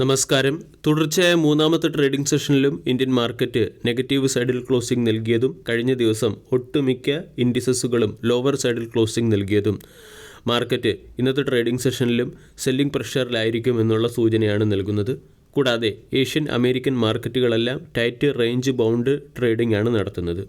നമസ്കാരം. തുടർച്ചയായ മൂന്നാമത്തെ ട്രേഡിംഗ് സെഷനിലും ഇന്ത്യൻ മാർക്കറ്റ് നെഗറ്റീവ് സൈഡിൽ ക്ലോസിംഗ് നൽകിയതും കഴിഞ്ഞ ദിവസം ഒട്ടുമിക്ക ഇൻഡിസസുകളും ലോവർ സൈഡിൽ ക്ലോസിംഗ് നൽകിയതും. മാർക്കറ്റ് ഇന്നത്തെ ട്രേഡിംഗ് സെഷനിലും സെല്ലിംഗ് പ്രഷറിലായിരിക്കും എന്നുള്ള സൂചനയാണ് നൽകുന്നത്. കൂടാതെ ഏഷ്യൻ അമേരിക്കൻ മാർക്കറ്റുകളെല്ലാം ടൈറ്റ് റേഞ്ച് ബൗണ്ട് ട്രേഡിംഗ് ആണ് നടത്തുന്നത്.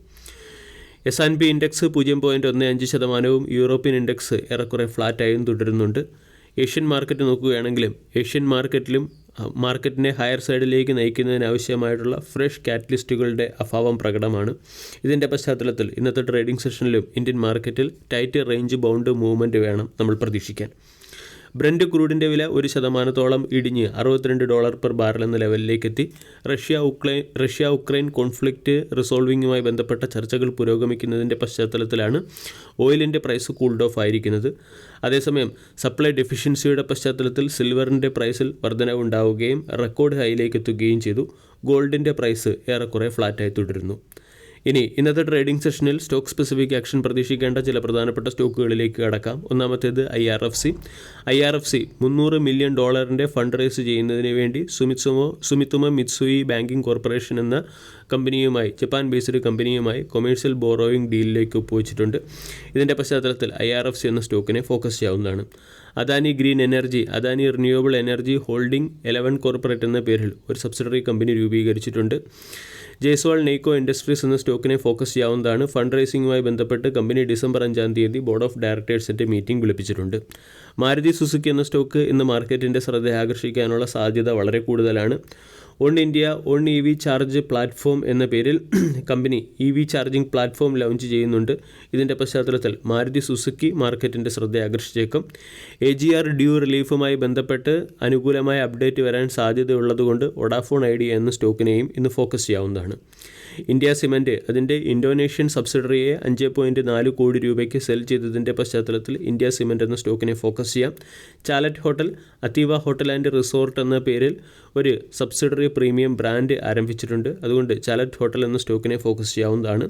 എസ് ആൻഡ് പി ഇൻഡെക്സ് പൂജ്യം പോയിന്റ് ഒന്ന് അഞ്ച് ശതമാനവും യൂറോപ്യൻ ഇൻഡെക്സ് ഏറെക്കുറെ ഫ്ലാറ്റായും തുടരുന്നുണ്ട്. ഏഷ്യൻ മാർക്കറ്റ് നോക്കുകയാണെങ്കിലും ഏഷ്യൻ മാർക്കറ്റിലും മാർക്കറ്റിനെ ഹയർ സൈഡിലേക്ക് നയിക്കുന്നതിന് ആവശ്യമായിട്ടുള്ള ഫ്രഷ് കാറ്റലിസ്റ്റുകളുടെ അഭാവം പ്രകടമാണ്. ഇതിന്റെ പശ്ചാത്തലത്തിൽ ഇന്നത്തെ ട്രേഡിംഗ് സെഷനിലും ഇന്ത്യൻ മാർക്കറ്റിൽ ടൈറ്റ് റേഞ്ച് ബൗണ്ട് മൂവ്മെന്റ് വേണം നമ്മൾ പ്രതീക്ഷിക്കാൻ. ബ്രൻഡ് ക്രൂഡിന്റെ വില ഒരു ശതമാനത്തോളം ഇടിഞ്ഞ് അറുപത്തിരണ്ട് ഡോളർ പെർ ബാരൽ എന്ന ലെവലിലേക്ക് എത്തി Russia Ukraine Russia Ukraine conflict റിസോൾവിങ്ങുമായി ബന്ധപ്പെട്ട ചർച്ചകൾ പുരോഗമിക്കുന്നതിന്റെ പശ്ചാത്തലത്തിലാണ് ഓയിലിന്റെ പ്രൈസ് കൂൾഡ് ഓഫ് ആയിരിക്കുന്നത്. അതേസമയം സപ്ലൈ ഡെഫിഷ്യൻസിയുടെ പശ്ചാത്തലത്തിൽ സിൽവറിന്റെ പ്രൈസിൽ വർധനവുണ്ടാവുകയും റെക്കോർഡ് ഹൈയിലേക്ക് എത്തുകയും ചെയ്തു. ഗോൾഡിന്റെ പ്രൈസ് ഏറെക്കുറെ ഫ്ലാറ്റായി തുടരുന്നു. ഇനി ഇന്നത്തെ ട്രേഡിംഗ് സെഷനിൽ സ്റ്റോക്ക് സ്പെസിഫിക് ആക്ഷൻ പ്രതീക്ഷിക്കേണ്ട ചില പ്രധാനപ്പെട്ട സ്റ്റോക്കുകളിലേക്ക് കടക്കാം. ഒന്നാമത്തേത് I R F C I R F C മുന്നൂറ് മില്യൺ ഡോളറിന്റെ ഫണ്ട് റേസ് ചെയ്യുന്നതിന് വേണ്ടി സുമിത്സുമോ സുമിത്തുമ മിത്സുയി ബാങ്കിംഗ് കോർപ്പറേഷൻ എന്ന കമ്പനിയുമായി ജപ്പാൻ ബേസ്ഡ് കമ്പനിയുമായി കൊമേഴ്ഷ്യൽ ബോറോയിങ് ഡീലിലേക്ക് ഒപ്പുവെച്ചിട്ടുണ്ട്. ഇതിന്റെ പശ്ചാത്തലത്തിൽ ഐ ആർ എഫ് സി എന്ന സ്റ്റോക്കിനെ ഫോക്കസ് ചെയ്യാവുന്നതാണ്. Adani green energy Adani renewable energy holding eleven corporate എന്ന പേരിൽ ഒരു സബ്സിഡറി കമ്പനി രൂപീകരിച്ചിട്ടുണ്ട്. ജയ്സ്വാൾ നെയ്ക്കോ ഇൻഡസ്ട്രീസ് എന്ന സ്റ്റോക്കിനെ ഫോക്കസ് ചെയ്യാവുന്നതാണ്. ഫണ്ട് റൈസിംഗുമായി ബന്ധപ്പെട്ട് കമ്പനി ഡിസംബർ അഞ്ചാം തീയതി ബോർഡ് ഓഫ് ഡയറക്ടേഴ്സിന്റെ മീറ്റിംഗ് വിളിപ്പിച്ചിട്ടുണ്ട്. മാരുതി സുസുക്കി എന്ന സ്റ്റോക്ക് ഇന്ന് മാർക്കറ്റിന്റെ ശ്രദ്ധ ആകർഷിക്കാനുള്ള സാധ്യത വളരെ കൂടുതലാണ്. On India on E V charge platform എന്ന പേരിൽ company E V charging platform launch ചെയ്യുന്നുണ്ട്. ഇതിന്റെ പശ്ചാത്തലത്തിൽ മാരുതി സുസുക്കി മാർക്കറ്റിന്റെ ശ്രദ്ധ ആകർഷിച്ചേക്കും. എ ജി ആർ ഡ്യൂ റിലീഫുമായി ബന്ധപ്പെട്ട് അനുകൂലമായ അപ്ഡേറ്റ് വരാൻ സാധ്യതയുള്ളതുകൊണ്ട് ഒഡാഫോൺ ഐഡിയ എന്ന സ്റ്റോക്കിനെയും ഇന്ന് ഫോക്കസ് ചെയ്യാവുന്നതാണ്. ഇന്ത്യ സിമന്റ് അതിന്റെ ഇന്തോനേഷ്യൻ സബ്സിഡറിയെ അഞ്ച് പോയിന്റ് നാല് കോടി രൂപയ്ക്ക് സെൽ ചെയ്തതിന്റെ പശ്ചാത്തലത്തിൽ ഇന്ത്യ സിമന്റ് എന്ന സ്റ്റോക്കിനെ ഫോക്കസ് ചെയ്യാം. ചാലറ്റ് ഹോട്ടൽ അതീവ ഹോട്ടൽ ആൻഡ് റിസോർട്ട് എന്ന പേരിൽ ഒരു സബ്സിഡറി പ്രീമിയം ബ്രാൻഡ് ആരംഭിച്ചിട്ടുണ്ട്. അതുകൊണ്ട് ചാലറ്റ് ഹോട്ടൽ എന്ന സ്റ്റോക്കിനെ ഫോക്കസ് ചെയ്യാവുന്നതാണ്.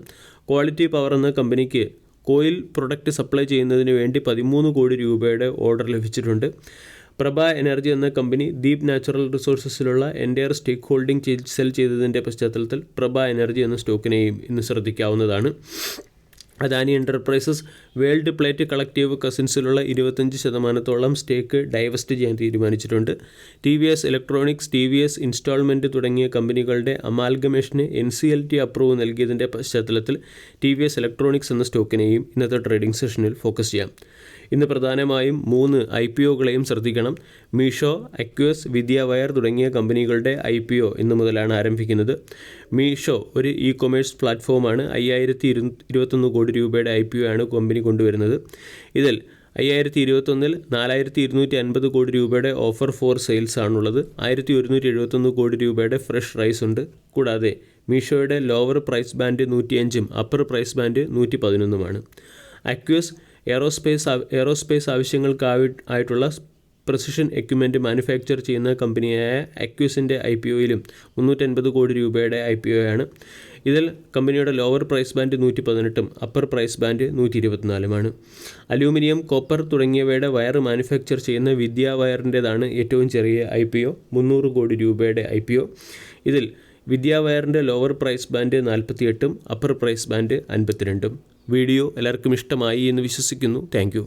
ക്വാളിറ്റി പവർ എന്ന കമ്പനിക്ക് കോയിൽ പ്രൊഡക്റ്റ് സപ്ലൈ ചെയ്യുന്നതിന് വേണ്ടി പതിമൂന്ന് കോടി രൂപയുടെ ഓർഡർ ലഭിച്ചിട്ടുണ്ട്. പ്രഭ എനർജി എന്ന കമ്പനി ദീപ് നാച്ചുറൽ റിസോഴ്സസിലുള്ള എന്റയർ സ്റ്റേക്ക് ഹോൾഡിംഗ് സെൽ ചെയ്തതിന്റെ പശ്ചാത്തലത്തിൽ പ്രഭ എനർജി എന്ന സ്റ്റോക്കിനെയും ഇന്ന് ശ്രദ്ധിക്കാവുന്നതാണ്. Adani enterprises world plate collective കസിൻസിലുള്ള ഇരുപത്തഞ്ച് ശതമാനത്തോളം സ്റ്റേക്ക് ഡൈവസ്റ്റ് ചെയ്യാൻ തീരുമാനിച്ചിട്ടുണ്ട്. T V S electronics T V S instalment തുടങ്ങിയ കമ്പനികളുടെ അമാൽഗമേഷന് N C L T approve നൽകിയതിന്റെ പശ്ചാത്തലത്തിൽ ടി വി എസ് ഇലക്ട്രോണിക്സ് എന്ന സ്റ്റോക്കിനെയും ഇന്നത്തെ ട്രേഡിംഗ് സെഷനിൽ ഫോക്കസ് ചെയ്യാം. ഇന്ന് പ്രധാനമായും മൂന്ന് ഐ പി ഒകളെയും ശ്രദ്ധിക്കണം. മീഷോ അക്വസ് വിദ്യാവയർ തുടങ്ങിയ കമ്പനികളുടെ ഐ പി ഒ ഇന്ന് മുതലാണ് ആരംഭിക്കുന്നത്. മീഷോ ഒരു ഇ കൊമേഴ്സ് പ്ലാറ്റ്ഫോമാണ്. അയ്യായിരത്തി ഇരു ഇരുപത്തൊന്ന് കോടി രൂപയുടെ ഐ പി ഒ ആണ് കമ്പനി കൊണ്ടുവരുന്നത്. ഇതിൽ അയ്യായിരത്തി ഇരുപത്തൊന്നിൽ നാലായിരത്തി ഇരുന്നൂറ്റി അൻപത് കോടി രൂപയുടെ ഓഫർ ഫോർ സെയിൽസ് ആണുള്ളത്. ആയിരത്തി ഒരുന്നൂറ്റി എഴുപത്തൊന്ന് കോടി രൂപയുടെ ഫ്രഷ് റൈസ് ഉണ്ട്. കൂടാതെ മീഷോയുടെ ലോവർ പ്രൈസ് ബാൻഡ് നൂറ്റിയഞ്ചും അപ്പർ പ്രൈസ് ബാൻഡ് നൂറ്റി പതിനൊന്നുമാണ് അക്വസ് എയറോസ്പേസ് എയറോസ്പേസ് ആവശ്യങ്ങൾക്കായി ആയിട്ടുള്ള പ്രസിഷൻ എക്യുപ്മെന്റ് മാനുഫാക്ചർ ചെയ്യുന്ന കമ്പനിയായ അക്യൂസിന്റെ ഐ പി ഒയിലും മുന്നൂറ്റൻപത് കോടി രൂപയുടെ ഐ പി ഒ ആണ് ഇതിൽ കമ്പനിയുടെ ലോവർ പ്രൈസ് ബാൻഡ് നൂറ്റി പതിനെട്ടും അപ്പർ പ്രൈസ് ബാൻഡ് നൂറ്റി ഇരുപത്തിനാലുമാണ് അലൂമിനിയം കോപ്പർ തുടങ്ങിയവയുടെ വയർ മാനുഫാക്ചർ ചെയ്യുന്ന വിദ്യ വയറിന്റേതാണ് ഏറ്റവും ചെറിയ ഐ പി ഒ മുന്നൂറ് കോടി രൂപയുടെ ഐ പി ഒ. ഇതിൽ വിദ്യാവയറിന്റെ ലോവർ പ്രൈസ് ബാൻഡ് നാൽപ്പത്തിയെട്ടും അപ്പർ പ്രൈസ് ബാൻഡ് അൻപത്തിരണ്ടും. വീഡിയോ എല്ലാവർക്കും ഇഷ്ടമായി എന്ന് വിശ്വസിക്കുന്നു. താങ്ക്